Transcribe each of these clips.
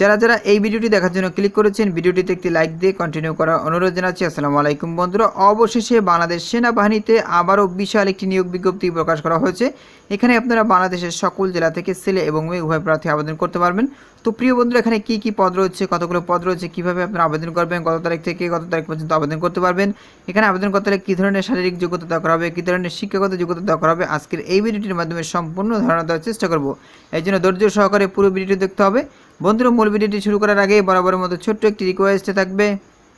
যারা যারা এই ভিডিওটি দেখার জন্য ক্লিক করেছেন, ভিডিওটিতে একটি লাইক দিয়ে কন্টিনিউ করার অনুরোধ জানাচ্ছি। আসসালামু আলাইকুম বন্ধুরা। অবশেষে বাংলাদেশ সেনাবাহিনীতে আবারও বিশাল একটি নিয়োগ বিজ্ঞপ্তি প্রকাশ করা হয়েছে। এখানে আপনারা বাংলাদেশের সকল জেলা থেকে ছেলে এবং মেয়ে উভয় প্রার্থী আবেদন করতে পারবেন। তো প্রিয় বন্ধুরা, এখানে কি কি পদ রয়েছে, কতগুলো পদ রয়েছে, কীভাবে আপনারা আবেদন করবেন কত তারিখ থেকে কত তারিখ পর্যন্ত আবেদন করতে পারবেন, এখানে আবেদন করতে হলে কী ধরনের শারীরিক যোগ্যতা দরকার হবে, কী ধরনের শিক্ষাগত যোগ্যতা দরকার হবে, আজকের এই ভিডিওটির মাধ্যমে সম্পূর্ণ ধারণা দেওয়ার চেষ্টা করব। এই জন্য ধৈর্য সহকারে পুরো ভিডিওটি দেখতে হবে। বন্ধুরা মূল ভিডিওটি শুরু করার আগে বরাবরের মতো ছোট্ট একটি রিকোয়েস্টে থাকবে।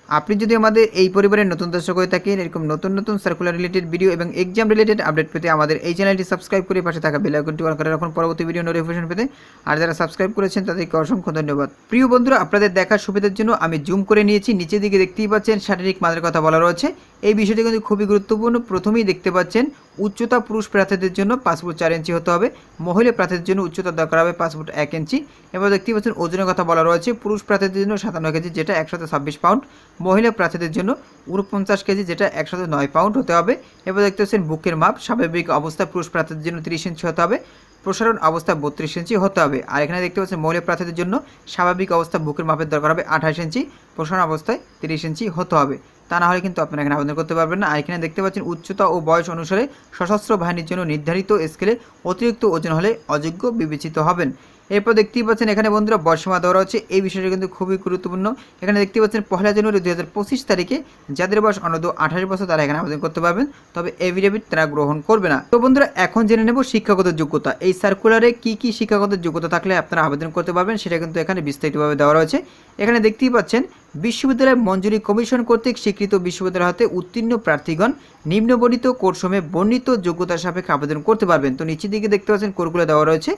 আপনি যদি আমাদের এই পরিবারের নতুন দর্শক হয়ে থাকেন, এরকম নতুন নতুন সার্কুলার রিলেটেড ভিডিও এবং এক্সাম রিলেটেড আপডেট পেতে আমাদের এই চ্যানেলটি সাবস্ক্রাইব করে পাশে থাকা বেল আইকনটি অন করে রাখুন। পরবর্তী ভিডিও নোটিফিকেশন পেতে আর যারা সাবস্ক্রাইব করেছেন, তাদেরকে অসংখ্য ধন্যবাদ। প্রিয় বন্ধুরা, আপনাদের দেখার সুবিধার জন্য আমি জুম করে নিয়েছি। নিচের দিকে দেখতেই পাচ্ছেন, শারীরিক মানের কথা বলা রয়েছে। এই বিষয়টি কিন্তু খুবই গুরুত্বপূর্ণ। প্রথমেই দেখতে পাচ্ছেন, উচ্চতা পুরুষ প্রার্থীদের জন্য পাসপোর্ট চার ইঞ্চি হতে হবে। মহিলা প্রার্থীদের জন্য উচ্চতা দরকার হবে পাসপোর্ট এক ইঞ্চি। এবার দেখতেই পাচ্ছেন, ওজনের কথা বলা রয়েছে। পুরুষ প্রার্থীদের জন্য সাতান্ন কেজি, যেটা একশত ছাব্বিশ পাউন্ড মহিলা প্রার্থীদের জন্য উনপঞ্চাশ কেজি, যেটা একশত নয় পাউন্ড হতে হবে। এবার দেখতে পাচ্ছেন বুকের মাপ, স্বাভাবিক অবস্থায় পুরুষ প্রার্থীদের জন্য তিরিশ ইঞ্চি হতে হবে। প্রসারণ অবস্থা বত্রিশ ইঞ্চি হতে হবে। আর এখানে দেখতে পাচ্ছেন মহিলা প্রার্থীদের জন্য স্বাভাবিক অবস্থা, বুকের মাপের দরকার হবে আঠাশ ইঞ্চি। প্রসারণ অবস্থায় তিরিশ ইঞ্চি হতে হবে। তা না হলে কিন্তু আপনারা এখানে আবেদন করতে পারবেন না। আর এখানে দেখতে পাচ্ছেন উচ্চতা ও বয়স অনুসারে সশস্ত্র বাহিনীর জন্য নির্ধারিত স্কেলে অতিরিক্ত ওজন হলে অযোগ্য বিবেচিত হবেন। এরপর দেখতেই পাচ্ছেন এখানে বন্ধুরা বর্ষমা দেওয়া হচ্ছে এই বিষয়টা কিন্তু খুবই গুরুত্বপূর্ণ। এখানে দেখতে পাচ্ছেন পহেলা জানুয়ারি দু হাজার পঁচিশ তারিখে যাদের বয়স অনূর্ধ্ব আঠাশ বছর তারা এখানে আবেদন করতে পারবেন। তবে এভিডেভিট তারা গ্রহণ করবে না। তো বন্ধুরা, এখন জেনে নেব শিক্ষাগত যোগ্যতা। এই সার্কুলারে কি কি শিক্ষাগত যোগ্যতা থাকলে আপনারা আবেদন করতে পারবেন সেটা কিন্তু এখানে বিস্তারিতভাবে দেওয়া রয়েছে। এখানে দেখতেই পাচ্ছেন বিশ্ববিদ্যালয় মঞ্জুরি কমিশন কর্তৃক স্বীকৃত বিশ্ববিদ্যালয় হতে উত্তীর্ণ প্রার্থীগণ নিম্নবর্ণিত কোর্সমে বর্ণিত যোগ্যতার সাপেক্ষে আবেদন করতে পারবেন। তো নিচের দিকে দেখতে পাচ্ছেন কোর্সগুলো দেওয়া রয়েছে।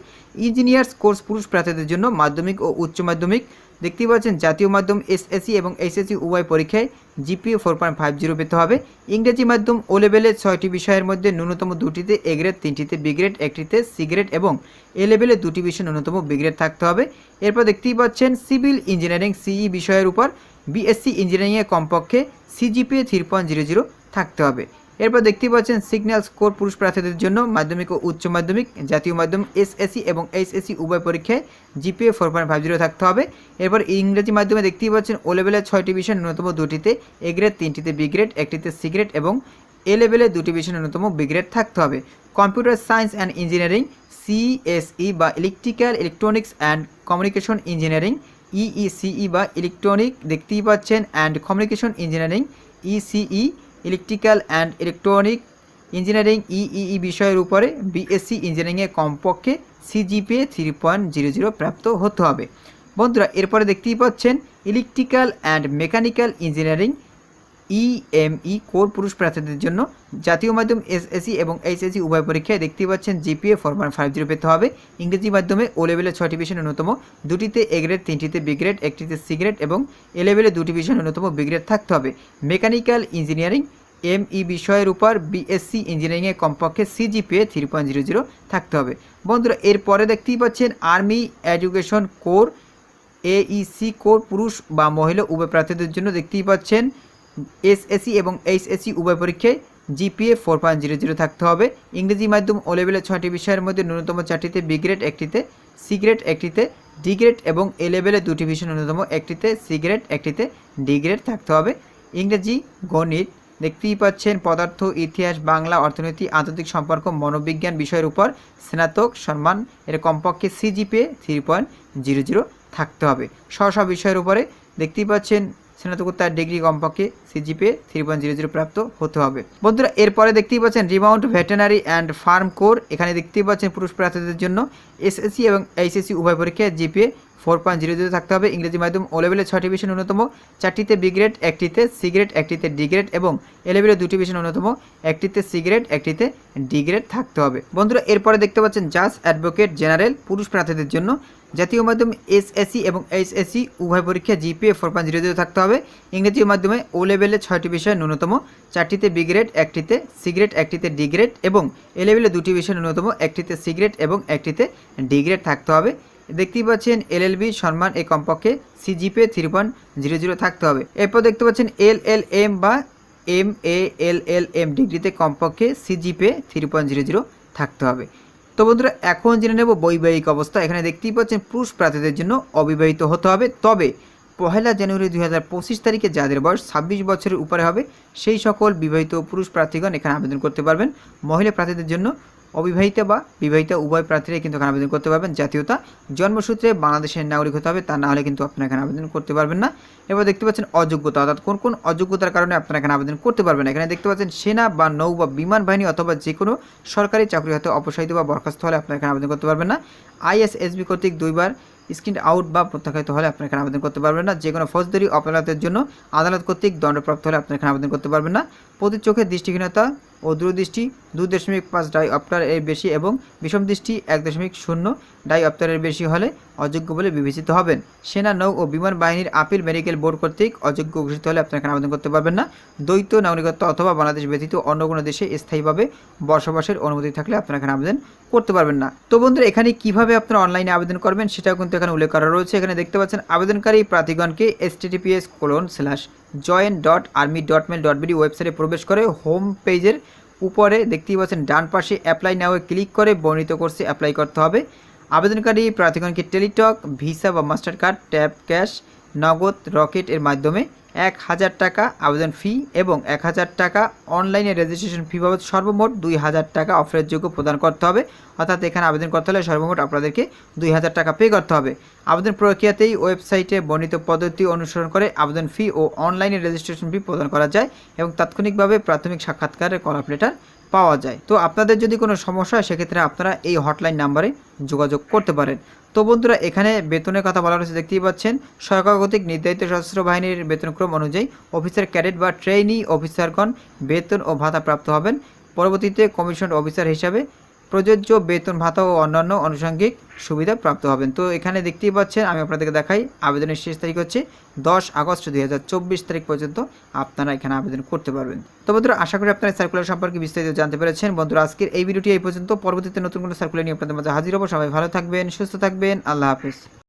ইঞ্জিনিয়ার্স কোর্স পুরুষ প্রার্থীদের জন্য মাধ্যমিক ও উচ্চ মাধ্যমিক। দেখতেই পাচ্ছেন, জাতীয় মাধ্যম এসএসসি এবং এইচএসসি উভয় পরীক্ষায় GPA four point five zero পেতে হবে। ইংরেজি মাধ্যম ও লেভেলে ছয়টি বিষয়ের মধ্যে ন্যূনতম দুটিতে এ গ্রেড তিনটিতে বি গ্রেড একটিতে সি গ্রেড এবং এ লেভেলে দুটি বিষয় ন্যূনতম বি গ্রেড থাকতে হবে। এরপর দেখতেই পাচ্ছেন সিভিল ইঞ্জিনিয়ারিং সিই বিষয়ের উপর বিএসসি ইঞ্জিনিয়ারিংয়ে কমপক্ষে CGPA three point zero zero থাকতে হবে। এরপর দেখতেই পাচ্ছেন সিগন্যাল স্কোর পুরুষ প্রার্থীদের জন্য মাধ্যমিক ও উচ্চ মাধ্যমিক, জাতীয় মাধ্যম এসএসসি এবং এইচএসসি উভয় পরীক্ষায় GPA four point five zero থাকতে হবে। এরপর ইংরেজি মাধ্যমে দেখতেই পাচ্ছেন ও লেভেলের ছয়টি বিষয় ন্যূনতম দুটিতে এ গ্রেড তিনটিতে বি গ্রেড একটিতে সি গ্রেড এবং এ লেভেলে দুটি বিষয় ন্যূনতম বি গ্রেড থাকতে হবে। Computer science and engineering CSE বা electrical electronics and communication engineering EECE বা ইলেকট্রনিক দেখতেই পাচ্ছেন and communication engineering ECE electrical and electronic engineering EEE বিষয়ের উপরে বিএসসি ইঞ্জিনিয়ারিংয়ে কমপক্ষে CGPA three point zero zero প্রাপ্ত হতে হবে। বন্ধুরা, এরপরে দেখতেই পাচ্ছেন electrical and mechanical engineering EME corps পুরুষ প্রার্থীদের জন্য জাতীয় মাধ্যম এসএসসি এবং এইচএসসি উভয় পরীক্ষায় দেখতেই পাচ্ছেন GPA four point five zero পেতে হবে। ইংরেজি মাধ্যমে ও লেভেলে ছয়টি বিষয় ন্যূনতম, দুটিতে এ গ্রেড তিনটিতে বি গ্রেড একটিতে সি গ্রেড এবং এ লেভেলে দুটি বিষয় ন্যূনতম বি গ্রেড থাকতে হবে। মেকানিক্যাল ইঞ্জিনিয়ারিং এমই বিষয়ের উপর বিএসসি ইঞ্জিনিয়ারিংয়ে কমপক্ষে CGPA three point zero zero থাকতে হবে। বন্ধুরা, এরপরে দেখতেই পাচ্ছেন army education corps AEC corps পুরুষ বা মহিলা উভয় প্রার্থীদের জন্য দেখতেই পাচ্ছেন এসএসসি এবং এইচএসসি উভয় পরীক্ষায় GPA four point zero zero থাকতে হবে। ইংরেজি মাধ্যম ও লেভেলের ছয়টি বিষয়ের মধ্যে ন্যূনতম চারটিতে বি গ্রেড একটিতে সি গ্রেড একটিতে ডি গ্রেড এবং এ লেভেলে দুটি বিষয় ন্যূনতম একটিতে সি গ্রেড একটিতে ডি গ্রেড থাকতে হবে। ইংরেজি, গণিত দেখতেই পাচ্ছেন পদার্থ, ইতিহাস, বাংলা, অর্থনীতি, আন্তর্জাতিক সম্পর্ক, মনোবিজ্ঞান বিষয়ের উপর স্নাতক সম্মান, এর কমপক্ষে CGPA three point zero zero থাকতে হবে। স্ব বিষয়ের উপরে দেখতেই পাচ্ছেন স্নাতকোত্তর ডিগ্রি কমপক্ষে CGPA three point zero zero প্রাপ্ত হতে হবে। বন্ধুরা, এরপরে দেখতেই পাচ্ছেন remount veterinary and farm corps এখানে দেখতেই পাচ্ছেন পুরুষ প্রার্থীদের জন্য এসএসসি এবং এইচএসসি উভয় পরীক্ষায় GPA four point zero zero থাকতে হবে। ইংরেজি মাধ্যম ও লেভেলে ছয়টি বিষয় ন্যূনতম চারটিতে বি গ্রেড একটিতে সি গ্রেড একটিতে ডি গ্রেড এবং এ লেভেলে দুটি বিষয় ন্যূনতম একটিতে সি গ্রেড একটিতে ডি গ্রেড থাকতে হবে। বন্ধুরা, এরপরে দেখতে পাচ্ছেন জাজ অ্যাডভোকেট জেনারেল পুরুষ প্রার্থীদের জন্য জাতীয় মাধ্যম এসএসসি এবং এইচএসসি উভয় পরীক্ষা GPA four point zero zero থাকতে হবে। ইংরেজি মাধ্যমে ও লেভেলে ছয়টি বিষয় ন্যূনতম, চারটিতে বি গ্রেড একটিতে সি গ্রেড একটিতে ডি গ্রেড এবং এ লেভেলে দুটি বিষয় ন্যূনতম, একটিতে সি গ্রেড এবং একটিতে ডি গ্রেড থাকতে হবে। দেখতেই পাচ্ছেন এলএলবি সম্মান এ কমপক্ষে CGPA three point zero zero থাকতে হবে। এরপর দেখতে পাচ্ছেন এল এল এম বা M A L L M ডিগ্রিতে কমপক্ষে CGPA three point zero zero থাকতে হবে। তো বন্ধুরা, এখন জেনে নেব বৈবাহিক অবস্থা। এখানে দেখতেই পাচ্ছেন, পুরুষ প্রার্থীদের জন্য অবিবাহিত হতে হবে। তবে পহেলা জানুয়ারি দুই হাজার পঁচিশ তারিখে যাদের বয়স ছাব্বিশ বছরের উপরে হবে, সেই সকল বিবাহিত পুরুষ প্রার্থীগণ এখানে আবেদন করতে পারবেন। মহিলা প্রার্থীদের জন্য অবিবাহিতা বা বিবাহিতা উভয় প্রার্থীরাই কিন্তু এখানে আবেদন করতে পারবেন। জাতীয়তা, জন্মসূত্রে বাংলাদেশের নাগরিক হতে হবে, তা না হলে কিন্তু আপনারা এখানে আবেদন করতে পারবেন না। এবার দেখতে পাচ্ছেন অযোগ্যতা, অর্থাৎ কোন কোন অযোগ্যতার কারণে আপনারা এখানে আবেদন করতে পারবেন না। এখানে দেখতে পাচ্ছেন সেনা বা নৌ বা বিমান বাহিনী অথবা যে কোনো সরকারি চাকরি হতে অপসারিত বা বরখাস্ত হলে আপনারা এখানে আবেদন করতে পারবেন না। আইএসএসবি কর্তৃক দুইবার স্ক্রিন আউট বা প্রত্যাখ্যাত হলে আপনারা এখানে আবেদন করতে পারবেন না। যে কোনো ফৌজদারি অপরাধের জন্য আদালত কর্তৃক দণ্ডপ্রাপ্ত হলে আপনার এখানে আবেদন করতে পারবেন না। প্রতি চোখের দৃষ্টিহীনতা ও দূরদৃষ্টি দুই দশমিক পাঁচ ডাই অপ্টার এর বেশি এবং বিষম দৃষ্টি এক দশমিক শূন্য ডাই অপ্টারের বেশি হলে অযোগ্য বলে বিবেচিত হবেন। সেনা নৌ ও বিমান বাহিনীর আপিল মেডিকেল বোর্ড কর্তৃক অযোগ্য ঘোষিত হলে আপনারা এখানে আবেদন করতে পারবেন না? দ্বৈত নাগরিকত্ব অথবা বাংলাদেশ ব্যতীত অন্য কোনো দেশে স্থায়ীভাবে বসবাসের অনুমতি থাকলে আপনারা এখানে আবেদন করতে পারবেন না? তো বন্ধুরা, এখানে কীভাবে আপনারা অনলাইনে আবেদন করবেন সেটাও কিন্তু এখানে উল্লেখ করা রয়েছে। এখানে দেখতে পাচ্ছেন আবেদনকারী প্রার্থীগণকে S https colon slash join dot army dot mil dot BD ওয়েবসাইটে প্রবেশ করে হোম পেজের উপরে দেখতেই পাচ্ছেন, ডান পাশে অ্যাপ্লাই নাওয়ে ক্লিক করে বর্ণিত কোর্সে অ্যাপ্লাই করতে হবে। আবেদনকারী প্রার্থীগণকে টেলিটক, ভিসা বা Mastercard tap cash Nagad Rocket এর মাধ্যমে এক হাজার টাকা আবেদন ফি এবং এক হাজার টাকা অনলাইনে রেজিস্ট্রেশন ফি বাবদ সর্বমোট দুই হাজার টাকা অফারের যোগ্য প্রদান করতে হবে। অর্থাৎ এখানে আবেদন করতে হলে সর্বমোট আপনাদেরকে দুই হাজার টাকা পে করতে হবে। আবেদন প্রক্রিয়াতেই ওয়েবসাইটে বর্ণিত পদ্ধতি অনুসরণ করে আবেদন ফি ও অনলাইনে রেজিস্ট্রেশন ফি প্রদান করা যায় এবং তাৎক্ষণিকভাবে প্রাথমিক সাক্ষাৎকারের কলাপ লেটার পাওয়া যায়। তো আপনাদের যদি কোনো সমস্যা হয়, সেক্ষেত্রে আপনারা এই হটলাইন নাম্বারে যোগাযোগ করতে পারেন। তো বন্ধুরা, এখানে বেতনের কথা বলা হয়েছে, দেখতেই পাচ্ছেন। সরকারগতিক নির্ধারিত সশস্ত্র বাহিনীর বেতনক্রম অনুযায়ী অফিসার, ক্যাডেট বা ট্রেইনি অফিসারগণ বেতন ও ভাতা প্রাপ্ত হবেন। পরবর্তীতে কমিশন অফিসার হিসাবে প্রযোজ্য বেতন ভাতা ও অন্যান্য আনুষঙ্গিক সুবিধা প্রাপ্ত হবেন। তো এখানে দেখতেই পাচ্ছেন, আমি আপনাদেরকে দেখাই, আবেদনের শেষ তারিখ হচ্ছে দশ আগস্ট দুই হাজার চব্বিশ তারিখ পর্যন্ত আপনারা এখানে আবেদন করতে পারবেন। তো বন্ধুরা, আশা করি আপনারা সার্কুলার সম্পর্কে বিস্তারিত জানতে পেরেছেন। বন্ধুরা, আজকের এই ভিডিওটি এই পর্যন্ত। পরবর্তীতে নতুন কোনো সার্কুলার নিয়ে আপনাদের মাঝে হাজির হব। সবাই ভালো থাকবেন, সুস্থ থাকবেন। আল্লাহ হাফিজ।